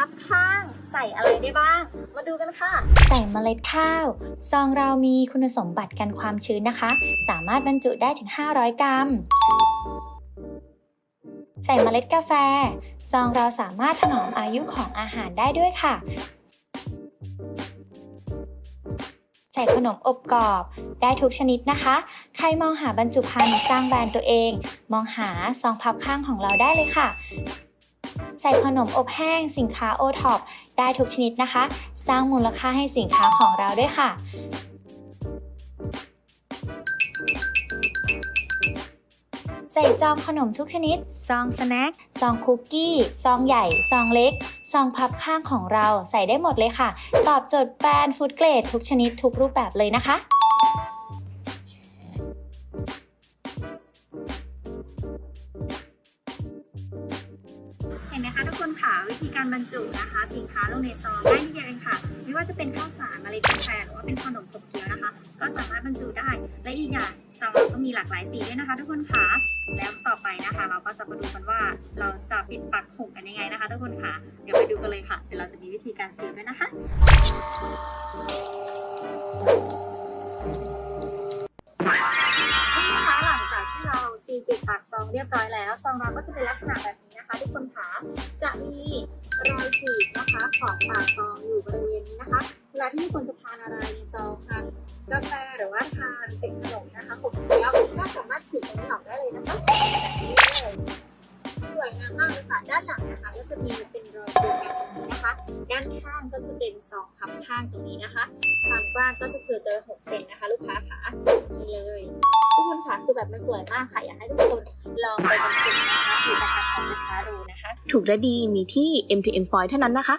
พับข้าง ใส่อะไรได้บ้าง มาดูกันค่ะ ใส่เมล็ดข้าว ซองเรามีคุณสมบัติกันความชื้นนะคะ สามารถบรรจุได้ถึง 500 กรัม ใส่เมล็ดกาแฟ ซองเราสามารถถนอมอายุของอาหารได้ด้วยค่ะใส่ขนมอบกรอบ ได้ทุกชนิดนะคะ ใครมองหาบรรจุภัณฑ์สร้างแบรนด์ตัวเอง มองหาซองพับข้างของเราได้เลยค่ะ ใส่ขนมอบแห้งสินค้าโอท็อปได้ทุกชนิดนะคะ สร้างมูลค่าให้สินค้าของเราด้วยค่ะใส่ซองขนมทุกชนิด ซองสแน็ค ซองคุกกี้ ซองใหญ่ ซองเล็ก ซองพับข้างของเราใส่ได้หมดเลยค่ะ ตอบโจทย์แบรนด์ฟู้ดเกรดทุกชนิดทุกรูปแบบเลยนะคะ นไหมคะทุกคนค่ะวิธีการบรรจุนะคะ สินค้าลงในซองง่ายนิดเดียวเองค่ะ ไม่ว่าจะเป็นข้าวสารเมล็ดกาแฟหรือว่าเป็นขนมขบเคี้ยวนะคะ ก็สามารถบรรจุได้ และอีกอย่างซองเราก็มีหลากหลายสีด้วยนะคะ ทุกคนค่ะแล้วต่อไปนะคะ เราก็จะมาดูกันว่าเราจะปิดปักถุงกันยังไงนะคะ ทุกคนค่ะเดี๋ยวไปดูกันเลยค่ะเดี๋ยวเราจะมีวิธีการซีด้วยนะคะ รียบร้อยแล้วซองเราก็จะเป็นลักษณะแบบนี้นะคะ ทุกคนคะจะมีรอยฉีกนะคะของปากซองอยู่บริเวณนี้นะคะ เวลาที่คนจะทานอะไรในซองทานกาแฟหรือว่าทานเป็น งามมากเลยค่ะด้านหลังนะคะก็จะมีเป็นรอยตัวแบบนี้นะคะ ด้านข้างก็จะเป็นซองพับข้างตรงนี้นะคะความกว้างก็จะเกือเจอ6เซนนะคะ ลูกค้าคะนี่เลยทุกคนค่ะคือแบบมันสวยมากค่ะ อยากให้ทุกคนลองไปดูสินะคะผลิตภัณฑ์ของลูกค้าดูนะคะ ถูกและดีมีที่ MTM Foil เท่านั้นนะคะ